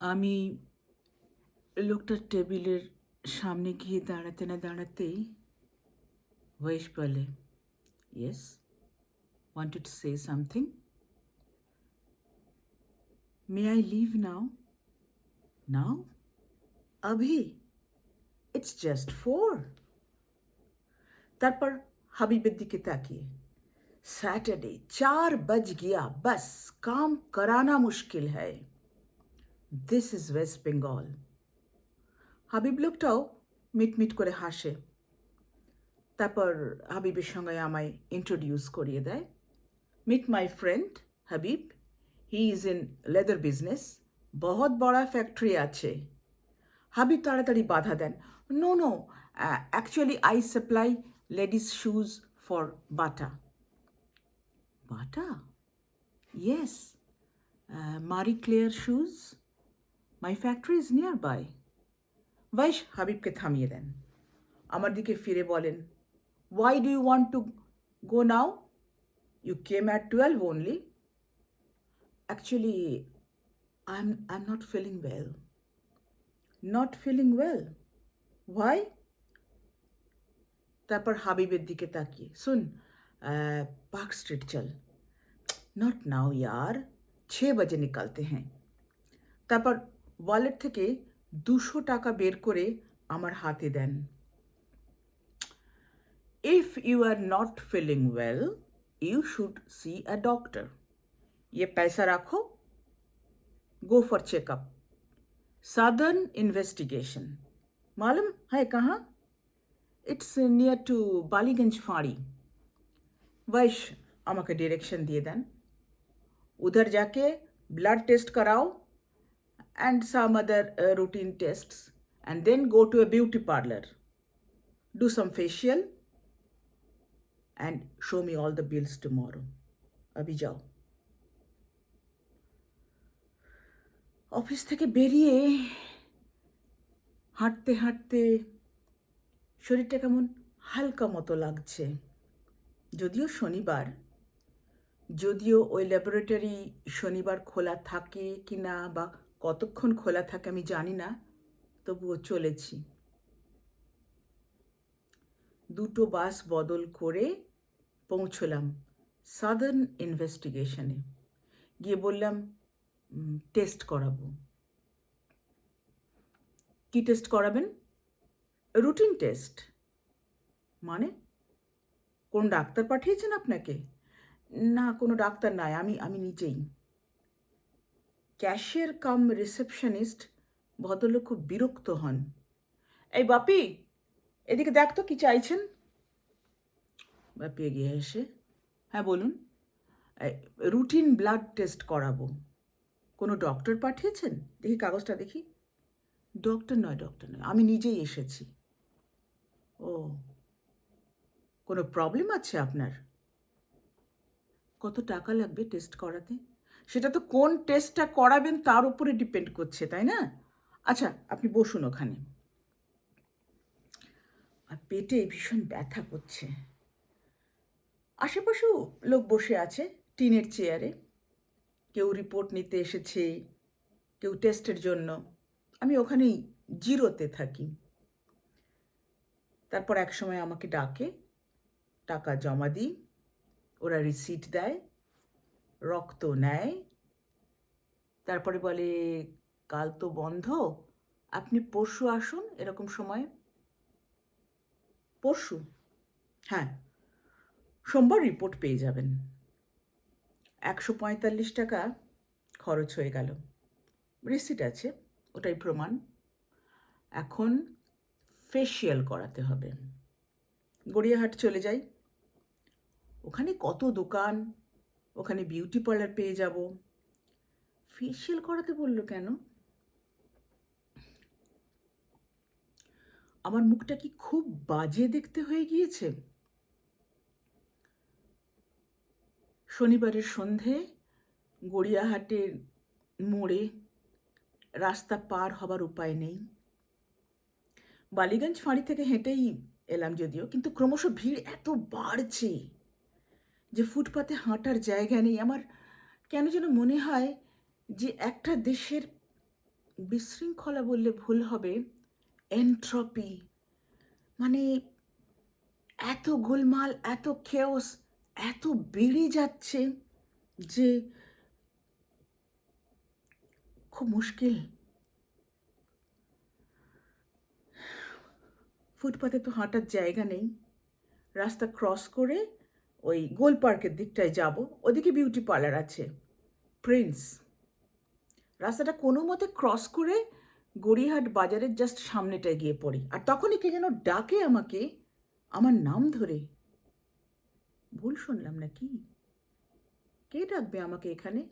আমি লোকটার টেবিলের সামনে গিয়ে দাঁড়াতে না দাঁড়াতেই ভয়েস বলে yes wanted to say something may i leave now now abhi it's just four তারপর হাবিবের দিকে তাকিয়ে सैटरडे चार बज गया बस काम कराना मुश्किल है this is West Bengal Habib লোকটাও মিটমিট করে হাসে। তারপর হাবিবের সঙ্গে আমায় ইন্ট্রোডিউস করিয়ে দেয়। Meet my friend Habib he is in leather business বহুত বড় ফ্যাক্টরি আছে। হাবিব তাড়াতাড়ি বাধা দেন। No no actually I supply ladies shoes for Bata Bata yes মারি clear shoes my factory is nearby ভাইশ হাবিবকে থামিয়ে দেন আমার দিকে ফিরে বলেন why do you want to go now you came at twelve only actually I am I am not feeling well not feeling well why তারপর হাবিবের দিকে তাকিয়ে শুন पार्क स्ट्रीट चल নট নাও ইয়ার ছ বাজে নিকালতে হ্যাঁ তারপর ওয়ালেট থেকে দুশো টাকা বের করে আমার হাতে দেন if you are not feeling well you should see a doctor ये पैसा रखो go for checkup southern investigation मालूम है कहाँ इट्स नियर टू बालीगंज फाड़ी वैश আমাকে ডিরেকশন দিয়ে দেন उधर जाके ब्लड टेस्ट कराओ and some other uh, routine tests and then go to a beauty parlor do some facial and show me all the bills tomorrow abhi jao office থেকে বেরিয়ে হাঁটতে হাঁটতে শরীরটা কেমন হালকা মতো লাগছে যদিও শনিবার যদিও ওই ল্যাবরেটরি শনিবার খোলা থাকে কি না বা কতক্ষণ খোলা থাকে আমি জানি না, তবুও চলেছি। দুটো বাস বদল করে পৌঁছলাম সাদার্ন ইনভেস্টিগেশনে। গিয়ে বললাম টেস্ট করাবো। কি টেস্ট করাবেন? রুটিন টেস্ট মানে? কোন ডাক্তার পাঠিয়েছেন আপনাকে? না, কোনো ডাক্তার নয় আমি আমি নিজেই। ক্যাশিয়ার কাম রিসেপশনিস্ট ভদ্রলোক খুব বিরক্ত হন। এই বাপি, এদিকে দেখ তো কি চাইছেন? বাপি এগিয়ে এসে হ্যাঁ বলুন। রুটিন ব্লাড টেস্ট করাবো। কোনো ডক্টর পাঠিয়েছেন? দেখি কাগজটা দেখি। ডক্টর নয় ডক্টর নয়, আমি নিজেই এসেছি। ও, কোনো প্রবলেম আছে আপনার? কত টাকা লাগবে টেস্ট করাতে? সেটা তো কোন টেস্টটা করাবেন তার উপরে ডিপেন্ড করছে, তাই না? আচ্ছা আপনি বসুন ওখানে। আর পেটে ভীষণ ব্যথা করছে। আশেপাশেও লোক বসে আছে টিনের চেয়ারে কেউ রিপোর্ট নিতে এসেছে, কেউ টেস্টের জন্য। আমি ওখানেই জিরোতে থাকি। তারপর এক সময় আমাকে ডাকে, টাকা জমা দিই, ওরা রিসিট দেয়। রক্ত নেয়। তারপরে বলে, কাল তো বন্ধ, আপনি পরশু আসুন এরকম সময়। পরশু? হ্যাঁ সোমবার রিপোর্ট পেয়ে যাবেন। একশো পঁয়তাল্লিশ টাকা খরচ হয়ে গেল। রিসিট আছে, ওটাই প্রমাণ। এখন ফেসিয়াল করাতে হবে। গড়িয়াহাট চলে যাই। ওখানে কত দোকান? ওখানে বিউটি পার্লার পেয়ে যাব। ফেসিয়াল করাতে বলল কেন? আমার মুখটা কি খুব বাজে দেখতে হয়ে গিয়েছে? শনিবারের সন্ধে গড়িয়াহাটের মোড়ে রাস্তা পার হবার উপায় নেই। বালিগঞ্জ ফাঁড়ি থেকে হেঁটেই এলাম যদিও, কিন্তু ক্রমশ ভিড় এত বাড়ছে। যে ফুটপাতে হাঁটার জায়গা নেই। আমার কেন যেন মনে হয় যে একটা দেশের বিশৃঙ্খলা বললে ভুল হবে, এন্ট্রপি। মানে এত গোলমাল, এত খেওস এত বেড়ে যাচ্ছে যে খুব মুশকিল। ফুটপাতে তো হাঁটার জায়গা নেই। রাস্তা ক্রস করে ওই গোল পার্কের দিকটায় যাব, ওদিকে বিউটি পার্লার আছে। প্রিন্স রাস্তাটা কোনো মতে ক্রস করে গড়িয়াহাট বাজারের জাস্ট সামনেটায় গিয়ে পড়ি। আর তখনই কে যেন ডাকে আমাকে, আমার নাম ধরে। ভুল শুনলাম নাকি? কে ডাকবে আমাকে এখানে?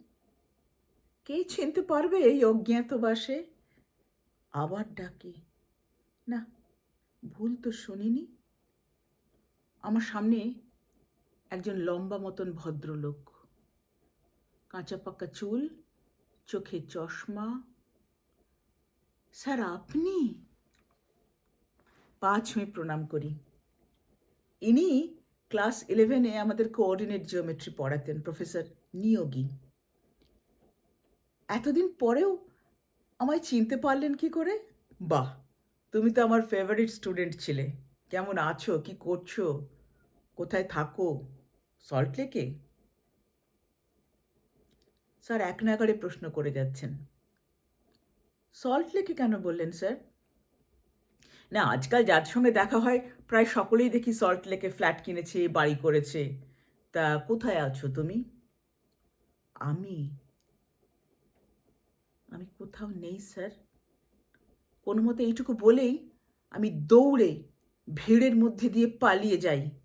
কে চিনতে পারবে এই অজ্ঞাতবাসে? আবার ডাকে। না, ভুল তো শুনিনি। আমার সামনে একজন লম্বা মতন ভদ্রলোক। কাঁচা পাকা চুল, চোখে চশমা। স্যার, আপনি? পা ছুঁয়ে প্রণাম করি। ইনি ক্লাস ইলেভেনে আমাদের কোঅর্ডিনেট জিওমেট্রি পড়াতেন প্রফেসর নিয়োগী। এতদিন পরেও আমায় চিনতে পারলেন কি করে? বাহ, তুমি তো আমার ফেভারিট স্টুডেন্ট ছিলে। কেমন আছো? কি করছ? কোথায় থাকো? সল্ট লেকে? স্যার, এক নাগাড়ে প্রশ্ন করে যাচ্ছেন। সল্ট লেকে কেন বললেন, স্যার? না, আজকাল যার সঙ্গে দেখা হয়, প্রায় সকলেই দেখি সল্ট লেকে ফ্ল্যাট কিনেছে, বাড়ি করেছে। তা কোথায় আছো তুমি? আমি? আমি কোথাও নেই, স্যার। কোনো মতে এইটুকু বলেই আমি দৌড়ে ভিড়ের মধ্যে দিয়ে পালিয়ে যাই।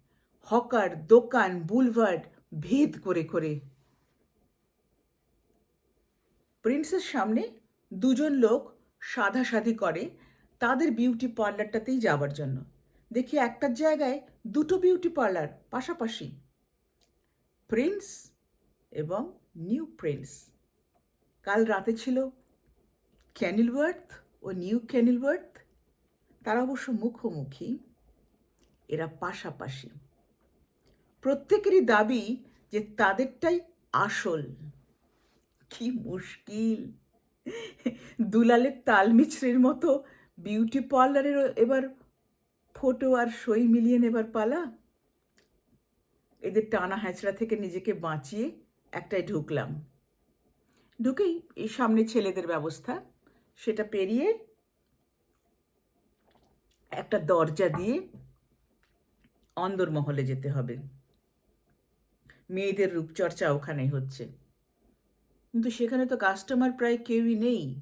হকার, দোকান, বুলভার্ড, ভেদ করে করে। প্রিন্সের সামনে দুজন লোক সাধাসাধি করে, তাদের বিউটি পার্লারটাতেই যাবার জন্য। দেখি একটার জায়গায় দুটো বিউটি পার্লার পাশাপাশি। প্রিন্স এবং নিউ প্রিন্স কাল রাতে ছিল ক্যানিলওয়ার্থ ও নিউ ক্যানিলওয়ার্থ তারা অবশ্য মুখোমুখি। এরা পাশাপাশি। প্রত্যেকেরই দাবি যে তাদেরটাই আসল। কি মুশকিল। দুলালের তাল মিছরির মতো বিউটি পার্লারের এবার ফটো আর সই মিলিয়ে নেবার পালা। এদের টানা হ্যাঁচড়া থেকে নিজেকে বাঁচিয়ে একটাই ঢুকলাম। ঢুকেই এই সামনে ছেলেদের ব্যবস্থা। সেটা পেরিয়ে একটা দরজা দিয়ে অন্দরমহলে যেতে হবে। মেয়েদের রূপচর্চা ওখানেই হচ্ছে। কিন্তু সেখানে তো কাস্টমার প্রায় কেউই নেই।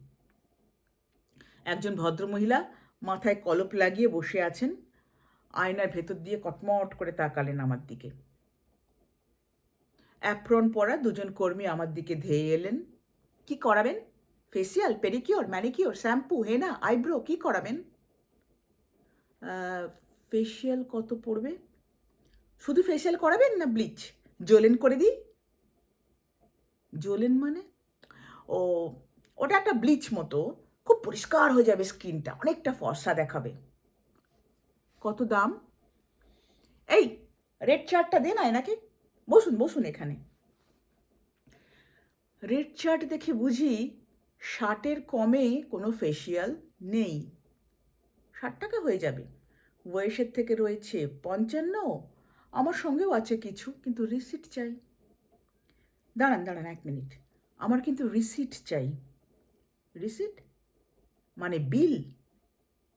একজন ভদ্রমহিলা মাথায় কলপ লাগিয়ে বসে আছেন, আয়নার ভেতর দিয়ে কটমট করে তাকালেন আমার দিকে। অ্যাপ্রন পরা দুজন কর্মী আমার দিকে ধেয়ে এলেন। কি করাবেন? Facial, pedicure, manicure, shampoo, henna, eyebrow, কি করাবেন? ফেসিয়াল কত পড়বে? শুধু ফেসিয়াল করাবেন না ব্লিচ? জোলেন করে দিই। জোলেন মানে? ও, ওটা একটা ব্লিচ মতো, খুব পরিষ্কার হয়ে যাবে স্কিনটা, অনেকটা ফর্সা দেখাবে। কত দাম? এই, রেড চার্টটা দে না এনাকে। বসুন বসুন এখানে। রেড চার্ট দেখে বুঝি ষাটের কমে কোনো ফেসিয়াল নেই। ষাট টাকা হয়ে যাবে। বয়সের থেকে রয়েছে পঞ্চান্ন আমার সঙ্গেও আছে কিছু, কিন্তু রিসিট চাই। দাঁড়ান দাঁড়ান এক মিনিট আমার কিন্তু রিসিট চাই। রিসিট মানে বিল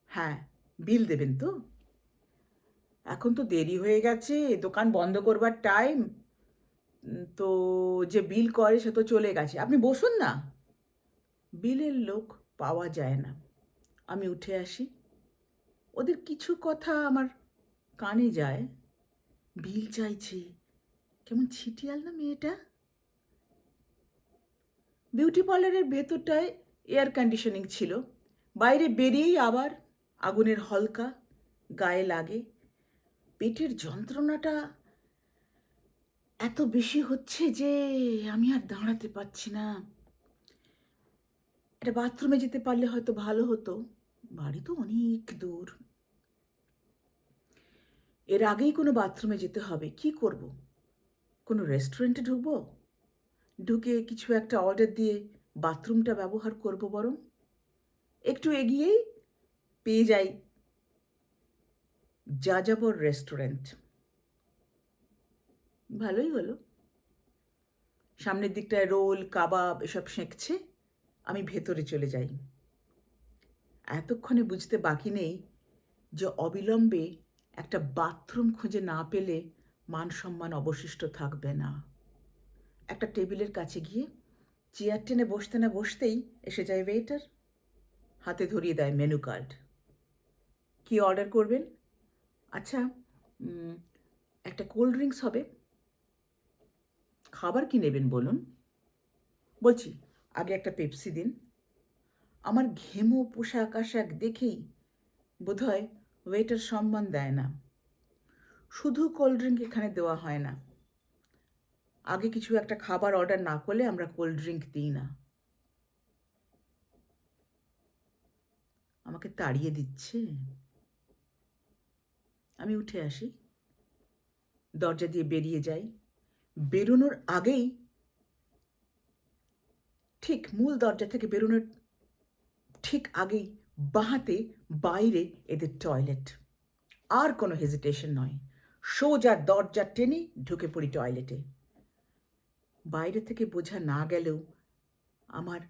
হ্যাঁ বিল দেবেন তো? এখন তো দেরি হয়ে গেছে, দোকান বন্ধ করবার টাইম তো যে বিল করে সে তো চলে গেছে। আপনি বসুন না। বিলের লোক পাওয়া যায় না। আমি উঠে আসি। ওদের কিছু কথা আমার কানে যায়। বিল চাইছে। কেমন ছিটিয়াল না মেয়েটা? বিউটি পার্লারের ভেতরটায় এয়ার কন্ডিশনিং ছিল। বাইরে বেরিয়েই আবার আগুনের হলকা গায়ে লাগে। পেটের যন্ত্রণাটা এত বেশি হচ্ছে যে আমি আর দাঁড়াতে পারছি না। একটা বাথরুমে যেতে পারলে হয়তো ভালো হতো। বাড়ি তো অনেক দূর। এর আগেই কোনো বাথরুমে যেতে হবে। কি করব? কোনো রেস্টুরেন্টে ঢুকবো? ঢুকে কিছু একটা অর্ডার দিয়ে বাথরুমটা ব্যবহার করব বরং? একটু এগিয়েই পেয়ে যাই। যাযাবর রেস্টুরেন্ট ভালোই হলো। সামনের দিকটায় রোল, কাবাব এসব সেঁকছে, আমি ভেতরে চলে যাই। এতক্ষণে বুঝতে বাকি নেই যে অবিলম্বে একটা বাথরুম খুঁজে না পেলে মান সম্মান অবশিষ্ট থাকবে না। একটা টেবিলের কাছে গিয়ে চেয়ার টেনে বসতে না বসতেই এসে যায় ওয়েটার হাতে ধরিয়ে দেয় মেনু কার্ড কি অর্ডার করবেন? আচ্ছা একটা কোল্ড ড্রিঙ্কস হবে। খাবার কি নেবেন বলুন? বলছি, আগে একটা পেপসি দিন। আমার ঘেমো পোশাক আশাক দেখেই বোধহয় ওয়েটার সম্মান দেয় না। শুধু কোল্ড ড্রিঙ্ক এখানে দেওয়া হয় না। আগে কিছু একটা খাবার অর্ডার না করলে আমরা কোল্ড ড্রিঙ্ক দিই না। আমাকে তাড়িয়ে দিচ্ছে। আমি উঠে আসি। দরজা দিয়ে বেরিয়ে যাই। বেরোনোর আগেই ঠিক মূল দরজা থেকে বেরোনোর ঠিক আগেই বাঁহাতে বাইরে এদের টয়লেট আর কোনো হেজিটেশন নয়। সোজা দরজা টেনে ঢুকে পড়ি টয়লেটে বাইরে থেকে বোঝা না গেলেও আমার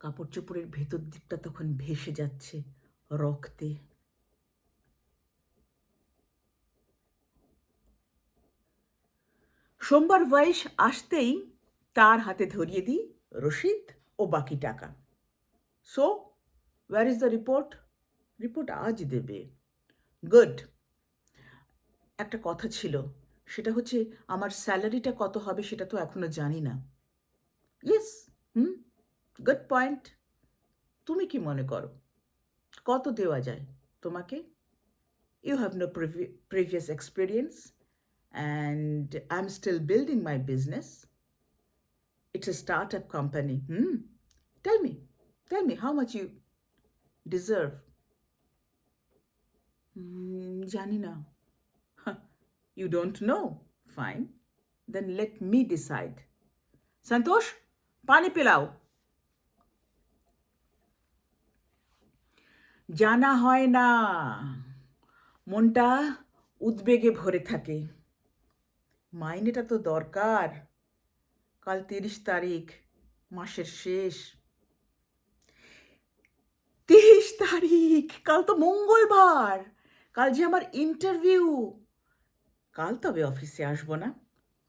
কাপড় চোপড়ের ভেতর দিকটা তখন ভেসে যাচ্ছে রক্তে। সোমবার বয়স আসতেই তার হাতে ধরিয়ে দিই রসিদ ও বাকি টাকা। So where is the report report আজ দেবে গুড একটা কথা ছিল সেটা হচ্ছে আমার স্যালারিটা কত হবে সেটা তো এখনও জানি না ইয়েস হুম গুড পয়েন্ট তুমি কি মনে করো কত দেওয়া যায় তোমাকে you have no previous experience and I'm still building my business. It's a startup company. Hmm. Tell me, tell me me how much deserve. Hmm, জানি না। you don't know. Fine. Then let me decide. সন্তোষ, পানি পিলাও। জানা হয় না। মনটা উদ্বেগে ভরে থাকে। মাইনেটা তো দরকার। কাল তিরিশ তারিখ, মাসের শেষ। তিরিশ তারিখ, কাল তো মঙ্গলবার। কাল যে আমার ইন্টারভিউ কাল তবে অফিসে আসব না।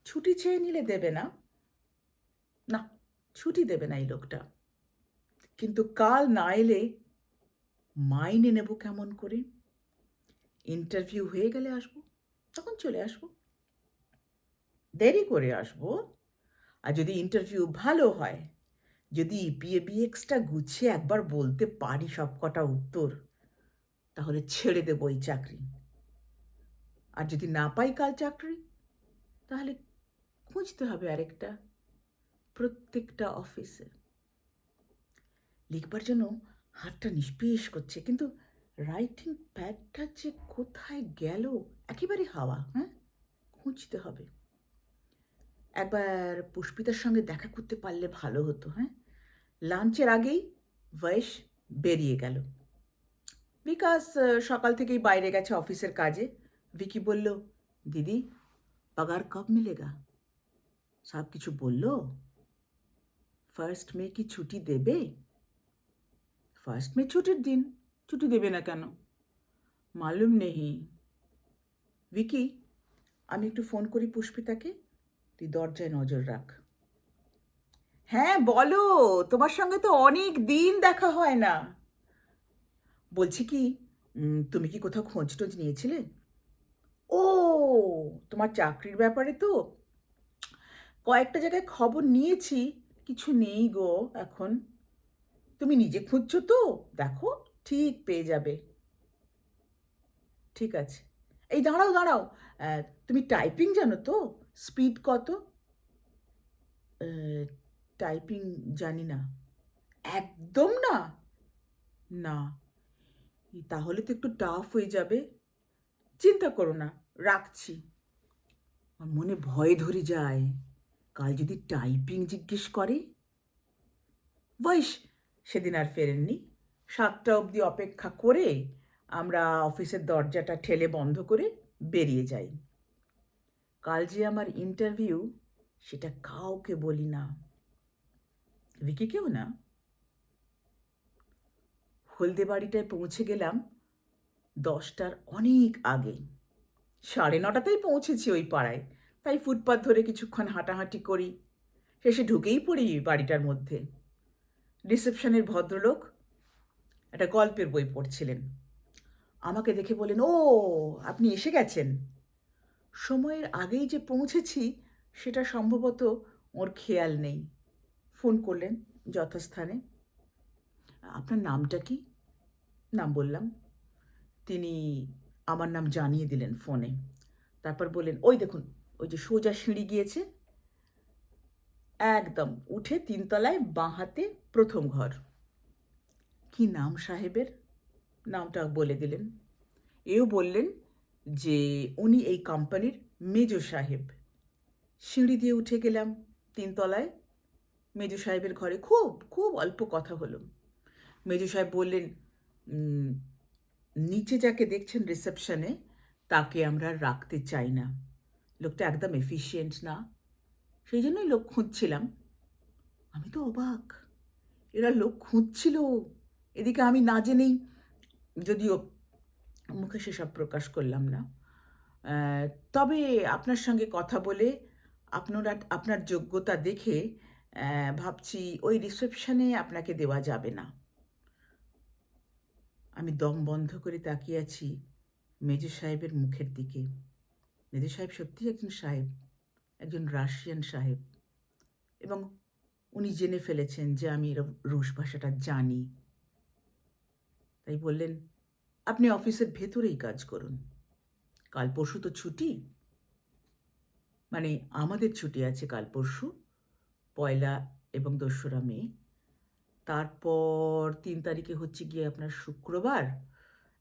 ছুটি চেয়ে নিলে দেবে না। না, ছুটি দেবে না এই লোকটা। কিন্তু কাল না এলে মাইনে নেব কেমন করে? ইন্টারভিউ হয়ে গেলে আসব, তখন চলে আসব। দেরি করে আসব। আর যদি ইন্টারভিউ ভালো হয়, যদি বিএ বিএক্সটা গুছিয়ে একবার বলতে পারি সব কটা উত্তর তাহলে ছেড়ে দেবো এই চাকরি। আর যদি না পাই কাল চাকরি, তাহলে খুঁজতে হবে আরেকটা, প্রত্যেকটা অফিসে। লিখবার জন্য হাতটা নিষ্পিস করছে, কিন্তু রাইটিং প্যাডটা যে কোথায় গেল, একেবারে হাওয়া হ্যাঁ? খুঁজতে হবে। একবার পুষ্পিতার সঙ্গে দেখা করতে পারলে ভালো হতো হ্যাঁ? লাঞ্চের আগেই বয়স বেরিয়ে গেল। বিকাশ সকাল থেকেই বাইরে গেছে অফিসের কাজে। ভিকি বলল, দিদি, পাগার কব মিলেগা? সব কিছু বলল ফার্স্ট মে কি ছুটি দেবে? ফার্স্ট মে ছুটির দিন, ছুটি দেবে না কেন? মালুম নেই ভিকি, আমি একটু ফোন করি পুষ্পিতাকে, তুই দরজায় নজর রাখ। হ্যাঁ বলো, তোমার সঙ্গে তো অনেক দিন দেখা হয় না। বলছি কি তুমি কি কোথাও খোঁজ টোজ নিয়েছিলে? ও, তোমার চাকরির ব্যাপারে তো কয়েকটা জায়গায় খবর নিয়েছি, কিছু নেই গো এখন। তুমি নিজে খুঁজছো তো? দেখো, ঠিক পেয়ে যাবে। ঠিক আছে। এই দাঁড়াও দাঁড়াও তুমি টাইপিং জানো তো? স্পিড কত? টাইপিং জানি না। একদম না? না। তাহলে তো একটু টাফ হয়ে যাবে। চিন্তা করো না, রাখছি। আমার মনে ভয় ধরে যায়। কাল যদি টাইপিং জিজ্ঞেস করে? বয়স সেদিন আর ফেরেননি। সাতটা অবধি অপেক্ষা করে আমরা অফিসের দরজাটা ঠেলে বন্ধ করে বেরিয়ে যাই। কাল যে আমার ইন্টারভিউ সেটা কাউকে বলি না। ভিকিকেও না? হলদে বাড়িটায় পৌঁছে গেলাম দশটার অনেক আগে। সাড়ে নটাতেই পৌঁছেছি ওই পাড়ায়। তাই ফুটপাথ ধরে কিছুক্ষণ হাঁটাহাঁটি করি। শেষে ঢুকেই পড়ি বাড়িটার মধ্যে। রিসেপশনের ভদ্রলোক একটা গল্পের বই পড়ছিলেন। আমাকে দেখে বলেন ও, আপনি এসে গেছেন। সময়ের আগেই যে পৌঁছেছি, সেটা সম্ভবত ওর খেয়াল নেই। ফোন করলেন যথাস্থানে। আপনার নামটা কি? নাম বললাম। তিনি আমার নাম জানিয়ে দিলেন ফোনে তারপর বললেন ওই দেখুন ওই যে সোজা সিঁড়ি গিয়েছে। একদম উঠে তিনতলায় বাঁ হাতে প্রথম ঘর। কি নাম সাহেবের? নামটা বলে দিলেন। এও বললেন যে উনি এই কোম্পানির মেজো সাহেব। সিঁড়ি দিয়ে উঠে গেলাম তিনতলায়। মেজো সাহেবের ঘরে খুব খুব অল্প কথা হলো। মেজো সাহেব বললেন "উম, নিচে যাকে দেখছেন রিসেপশনে তাকে আমরা রাখতে চাই না। লোকটা একদম এফিসিয়েন্ট না। সেই জন্যই লোক খুঁজছিলাম। আমি তো অবাক। এরা লোক খুঁজছিল। এদিকে আমি না জেনেই যদিও মুখে সেসব প্রকাশ করলাম না। তবে আপনার সঙ্গে কথা বলে আপনারা আপনার যোগ্যতা দেখে ভাবছি ওই রিসেপশনে আপনাকে দেওয়া যাবে না। আমি দম বন্ধ করে তাকিয়ে আছি মেজো সাহেবের মুখের দিকে। মেজো সাহেব সত্যি একজন সাহেব, একজন রাশিয়ান সাহেব। এবং উনি জেনে ফেলেছেন যে আমি এরম রুশ ভাষাটা জানি। তাই বললেন, আপনি অফিসের ভেতরেই কাজ করুন। কাল পরশু তো ছুটি। মানে আমাদের ছুটি আছে কাল পরশু, পয়লা এবং দোসরা মে। তারপর তিন তারিখে হচ্ছে গিয়ে আপনার শুক্রবার।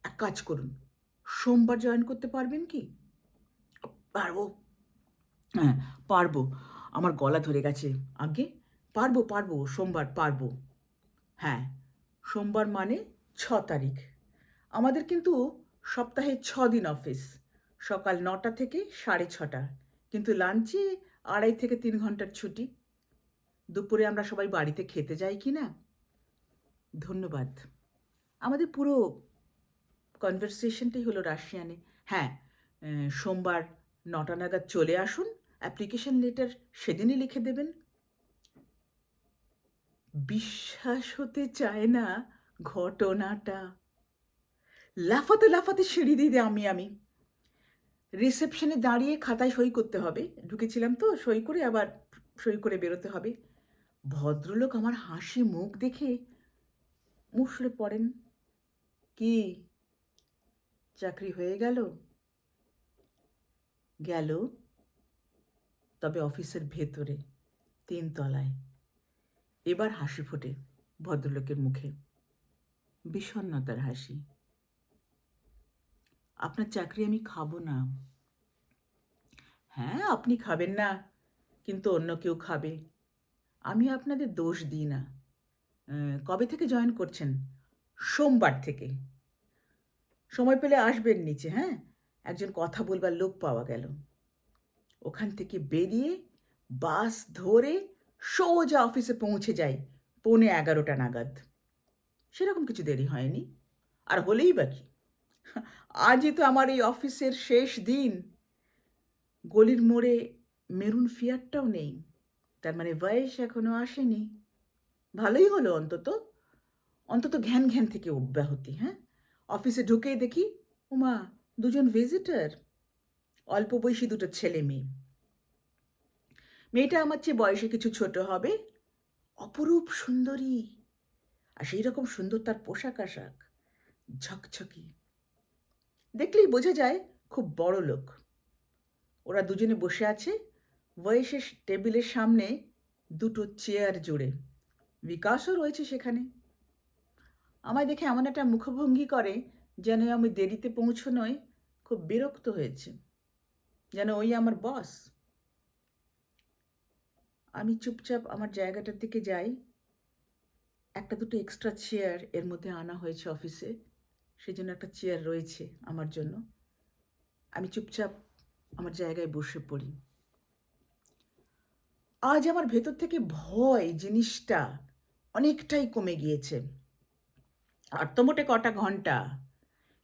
এক কাজ করুন, সোমবার জয়েন করতে পারবেন কি? পারব। হ্যাঁ পারব। আমার গলা ধরে গেছে আগে। পারব পারব, সোমবার পারব। হ্যাঁ সোমবার মানে ছ তারিখ। আমাদের কিন্তু সপ্তাহে ছ দিন অফিস সকাল নটা থেকে সাড়ে ছটা। কিন্তু লাঞ্চে আড়াই থেকে তিন ঘণ্টার ছুটি। দুপুরে আমরা সবাই বাড়িতে খেতে যাই কি না ধন্যবাদ। আমাদের পুরো কনভারসেশনটাই হলো রাশিয়ানে। হ্যাঁ সোমবার নটা নাগাদ চলে আসুন। অ্যাপ্লিকেশন লেটার সেদিনই লিখে দেবেন। বিশ্বাস হতে চায় না ঘটনাটা। লাফাতে লাফাতে সিঁড়ি দিয়ে আমি আমি। রিসেপশনে দাঁড়িয়ে খাতায় সই করতে হবে। ঢুকেছিলাম তো, সই করে আবার সই করে বেরোতে হবে। ভদ্রলোক আমার হাসি মুখ দেখে মুষড়ে পড়েন। কি? চাকরি হয়ে গেল? গেল, তবে অফিসের ভেতরে তিনতলায় এবার হাসি ফোটে ভদ্রলোকের মুখে। বিষণ্ণতার হাসি। আপনার চাকরি আমি খাব না। হ্যাঁ আপনি খাবেন না, কিন্তু অন্য কেউ খাবে। আমি আপনাদের দোষ দিই না। কবে থেকে জয়েন করছেন? সোমবার থেকে। সময় পেলে আসবেন নিচে হ্যাঁ? একজন কথা বলবার লোক পাওয়া গেল। ওখান থেকে বেরিয়ে বাস ধরে সোজা অফিসে পৌঁছে যাই, পৌনে এগারোটা নাগাদ। সেরকম কিছু দেরি হয়নি। আর হলেই বা কি? আজই তো আমার এই অফিসের শেষ দিন। গলির মোড়ে মেরুন ফিয়ারটাও নেই। তার মানে বয়স এখনও আসেনি। ভালোই হলো অন্তত। অন্তত ঘ্যান ঘ্যান থেকে অব্যাহতি হ্যাঁ? অফিসে ঢুকেই দেখি ওমা দুজন ভিজিটার অল্প বয়সী দুটো ছেলে মেয়ে। মেয়েটা আমার চেয়ে বয়সে কিছু ছোট হবে, অপরূপ সুন্দরী, আর সেই রকম সুন্দর তার পোশাক আশাক, ঝকঝকি। দেখলেই বোঝা যায় খুব বড় লোক। ওরা দুজনে বসে আছে, বয়সের টেবিলের সামনে দুটো চেয়ার জুড়ে। বিকাশও রয়েছে সেখানে। আমায় দেখে এমন একটা মুখভঙ্গি করে যেন আমি দেরিতে পৌঁছনোয় খুব বিরক্ত হয়েছে। যেন ওই আমার বস। আমি চুপচাপ আমার জায়গাটার দিকে যাই। একটা দুটো এক্সট্রা চেয়ারের মধ্যে আনা হয়েছে অফিসে সেই জন্য একটা চেয়ার রয়েছে আমার জন্য। আমি চুপচাপ আমার জায়গায় বসে পড়ি। আজ আমার ভেতর থেকে ভয় জিনিসটা অনেকটাই কমে গিয়েছে। আর তো মোটে কটা ঘণ্টা।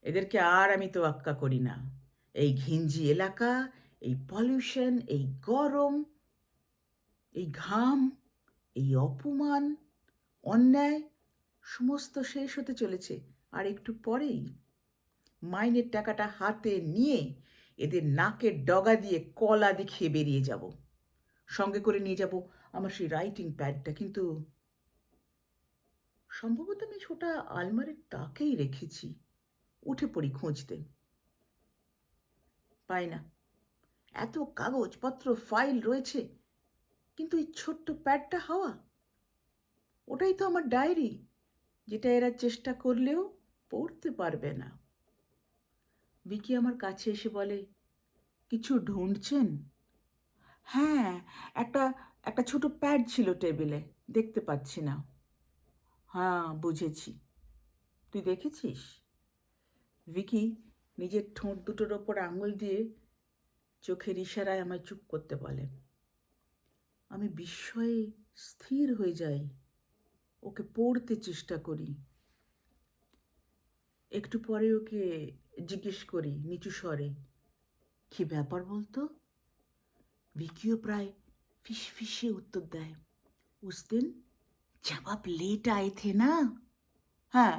এদেরকে আর আমি তো আক্কা করি না। এই ঘিঞ্জি এলাকা, এই পলিউশন এই গরম, এই ঘাম, এই অপমান, অন্যায়, সমস্ত শেষ হতে চলেছে। আর একটু পরেই মাইনের টাকাটা হাতে নিয়ে এদের নাকের ডগা দিয়ে কলা দেখিয়ে বেরিয়ে যাব। সঙ্গে করে নিয়ে যাব আমার সেই রাইটিং প্যাডটা কিন্তু সম্ভবত আমি ছোটা আলমারির তাকেই রেখেছি। উঠে পড়ি খুঁজতে। পাই না। এত কাগজপত্র, ফাইল রয়েছে, কিন্তু এই ছোট্ট প্যাডটা হাওয়া। ওটাই তো আমার ডায়েরি, যেটা এরা চেষ্টা করলেও পড়তে পারবে না। বিকি আমার কাছে এসে বলে, কিছু ঢুঁড়ছেন? হ্যাঁ একটা একটা ছোট প্যাড ছিল টেবিলে, দেখতে পাচ্ছি না। হ্যাঁ বুঝেছি। তুই দেখেছিস? ভিকি নিজের ঠোঁট দুটোর ওপর আঙুল দিয়ে চোখের ইশারায় আমায় চুপ করতে বলে। আমি বিস্ময়ে স্থির হয়ে যাই। ওকে পড়তে চেষ্টা করি। একটু পরে ওকে জিজ্ঞেস করি নিচু স্বরে, কি ব্যাপার বলতো? ভিকিও প্রায় ফিস ফিসে উত্তর দেয় উসদিন जब आप लेट आए थे ना हाँ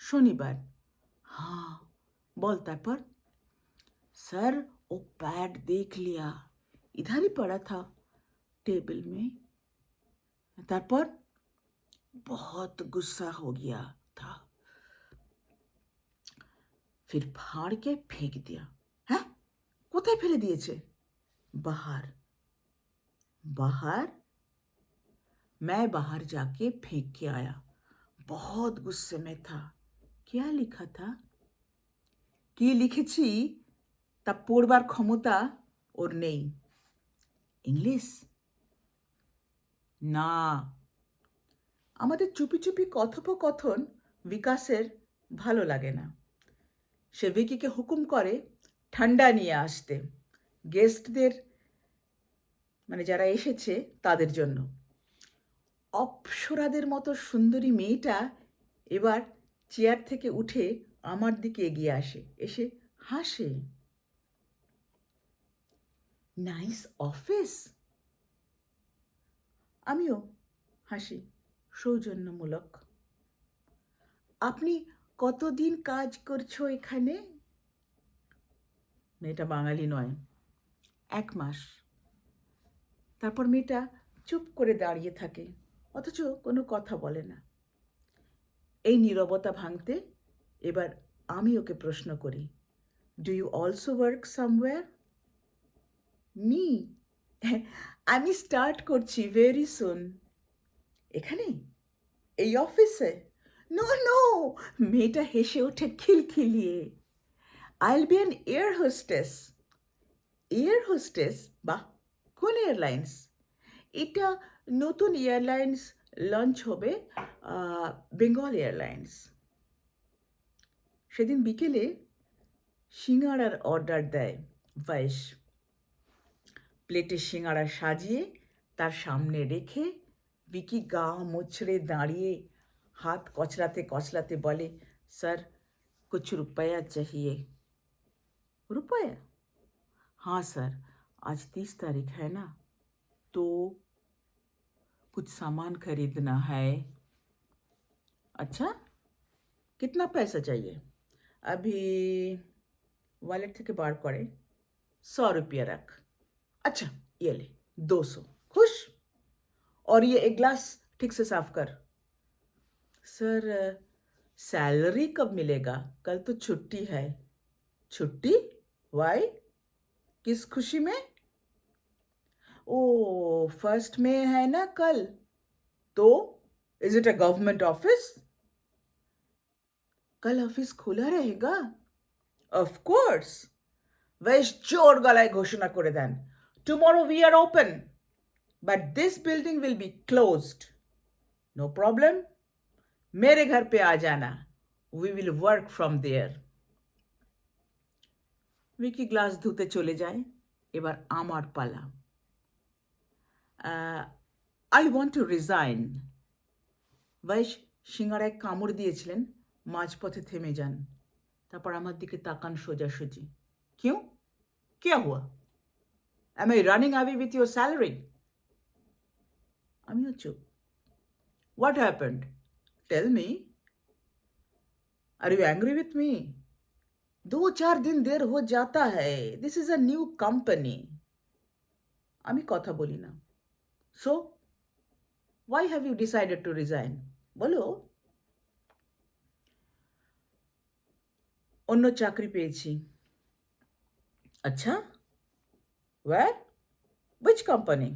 शनिवार हाँ बोल তারপর सर वो पैड देख लिया इधर ही पड़ा था टेबल में তারপর बहुत गुस्सा हो गया था फिर फाड़ के फेंक दिया হ্যাঁ কোথায় ফেলে দিয়েছে बाहर बाहर मैं बाहर जाके फेंक के आया बहुत गुस्से में था क्या लिखा था কি লিখেছি তা পড়বার ক্ষমতা ওর নেই ইংলিশ না আমাদের চুপি চুপি কথোপকথন বিকাশের ভালো লাগে না সে ভিকিকে হুকুম করে ঠান্ডা নিয়ে আসতে গেস্টদের মানে যারা এসেছে তাদের জন্য অপ্সরাদের মতো সুন্দরী মেয়েটা এবার চেয়ার থেকে উঠে আমার দিকে এগিয়ে আসে, এসে হাসে। Nice office? আমিও হাসি সৌজন্যমূলক। আপনি কতদিন কাজ করছ এখানে? মেয়েটা বাঙালি নয়, এক মাস। তারপর মেয়েটা চুপ করে দাঁড়িয়ে থাকে। অথচ কোনো কথা বলে না। এই নীরবতা ভাঙতে এবার আমি ওকে প্রশ্ন করি do you also work somewhere me আমি স্টার্ট করছি ভেরি সুন এখানে? এই অফিসে নো নো মেয়েটা হেসে ওঠে খিলখিলিয়ে। I'll be an air hostess air hostess বাহ! কোন এয়ারলাইন্স এটা নতুন এয়ারলাইন্স লঞ্চ হবে বেঙ্গল এয়ারলাইন্স সেদিন বিকেলে সিঙ্গাড়ার অর্ডার দেয় ভাইস প্লেটে সিঙ্গাড়া সাজিয়ে তার সামনে রেখে বিকি গা মুচড়ে দাঁড়িয়ে হাত কচলাতে কচলাতে বলে স্যার कुछ रुपया चाहिए रुपया हाँ सर आज तीस तारीख है ना तो कुछ सामान खरीदना है अच्छा कितना पैसा चाहिए अभी वॉलेट থেকে বার করে सौ रुपया रख अच्छा ये ले दो सौ खुश और ये एक ग्लास ठीक से साफ कर सर सैलरी कब मिलेगा कल तो छुट्टी है छुट्टी वाई किस खुशी में ओ फर्स्ट में है ना कल तो is it a government office कल ऑफिस खुला रहेगा অফ কোর্স বেশ জোর গলায় ঘোষণা করে দেন tomorrow we are open but this building will be closed no problem मेरे घर पे आ जाना we will work from there wiki glass ধুতে চলে যায় এবার আমার পালা আই ওয়ান্ট টু রিজাইন বয়স সিঙ্গারায় কামড় দিয়েছিলেন, মাঝপথে থেমে যান। তারপর আমার দিকে তাকান সোজাসুজি। কেউ? কে হুয়া? Am I running away with your salary আমিও চুপ। What happened tell me are you angry with me দু চার দিন দেড় হো যাতা হ্যায়। This is a new company আমি কথা বলি না। so why have you decided to resign বলো অন্য চাকরি পেয়েছি আচ্ছা where which company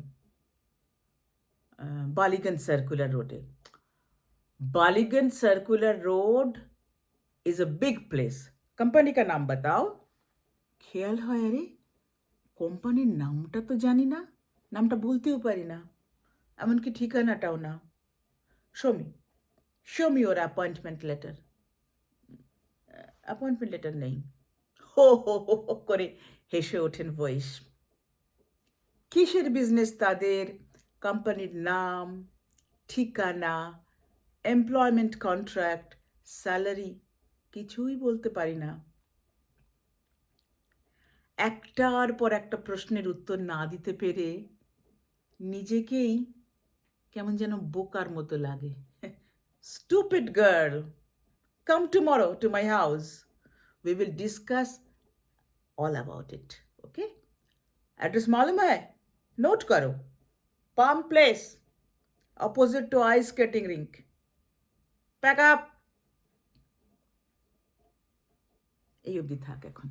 Ballygunge circular রোডে Ballygunge circular road is a big place company কা নাম বাতাও খেয়াল হয় আরে কোম্পানির নামটা তো জানি না নামটা বলতেও পারি না। এমনকি ঠিকানাটাও না। শমি শমি ওর অ্যাপয়েন্টমেন্ট লেটার অ্যাপয়েন্টমেন্ট লেটার নেই। হো হো হো হো করে হেসে ওঠেন বয়স। কিসের বিজনেস তাদের? কোম্পানির নাম, ঠিকানা এমপ্লয়মেন্ট কন্ট্রাক্ট স্যালারি কিছুই বলতে পারি না। একটার পর একটা প্রশ্নের উত্তর না দিতে পেরে নিজেকেই কেমন যেন বোকার মতো লাগে stupid girl come tomorrow to my house we will discuss all about it okay address मालूम है नोट करो palm place opposite to ice skating rink pack up এই অবধি থাক এখন